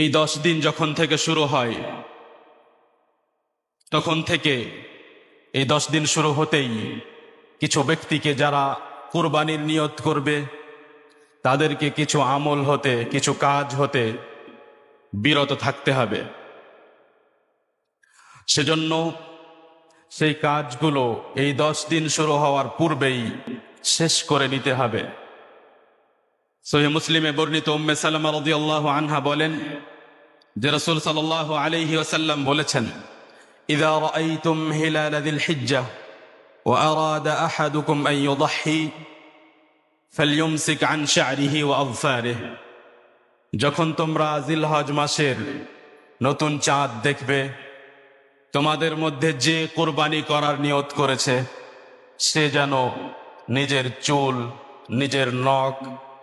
এই দশ দিন যখন থেকে শুরু হয়, তখন থেকে এই দশ দিন শুরু হতেই কিছু ব্যক্তিকে যারা কুরবানির নিয়ত করবে, তাদেরকে কিছু আমল হতে, কিছু কাজ হতে বিরত থাকতে হবে। সেজন্য সেই কাজগুলো এই দশ দিন শুরু হওয়ার পূর্বেই শেষ করে নিতে হবে। সহি মুসলিমে বর্ণিত উম্মে সালামা আল্লাহু আনহা বলেন যে রসুল সাল আলহি ওসাল্লাম বলেছেন إذا رأيتم هلال ذي الحجة وأراد أحدكم أن يضحي فليمسك عن شعره وأظفاره যখন তোমরা জিলহজ মাসের নতুন চাঁদ দেখবে, তোমাদের মধ্যে যে কোরবানি করার নিয়ত করেছে, সে যেন নিজের চুল, নিজের নখ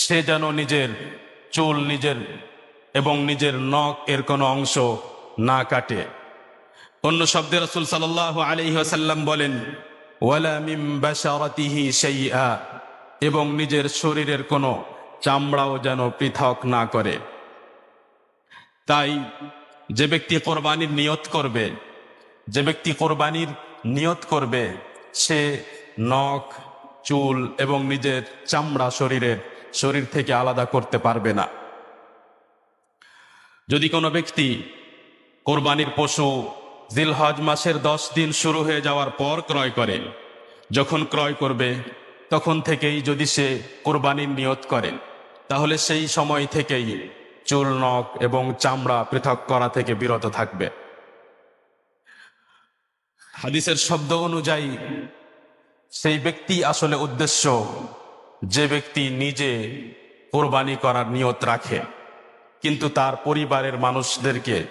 সে যেন নিজের চুল, নিজের এবং নিজের নখ এর কোনো অংশ না কাটে। অন্য শব্দে রসুল বলেন, ওয়ালা মিম বাশারাতিহি শাইআ এবং নিজের শরীরের কোনো চামড়াও যেন পৃথক না করে। তাই যে ব্যক্তি কোরবানির নিয়ত করবে, যে ব্যক্তি কোরবানির নিয়ত করবে, সে নখ, চুল এবং নিজের চামড়া শরীরের শরীর থেকে আলাদা করতে পারবে না। যদি কোনো ব্যক্তি কোরবানির পশু জিলহজ মাসের দশ দিন শুরু হয়ে যাওয়ার পর ক্রয় করে, যখন ক্রয় করবে, তখন থেকেই যদি সে কোরবানির নিয়ত করে, তাহলে সেই সময় থেকেই চুল, নখ এবং চামড়া পৃথক করা থেকে বিরত থাকবে। হাদিসের শব্দ অনুযায়ী, সেই ব্যক্তি আসলে উদ্দেশ্য যে ব্যক্তি নিজে কোরবানি করার নিয়ত রাখে, কিন্তু তার পরিবারের মানুষদেরকে,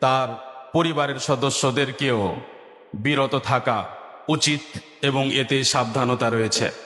তার পরিবারের সদস্যদেরকেও বিরত থাকা উচিত এবং এতে সাবধানতা রয়েছে।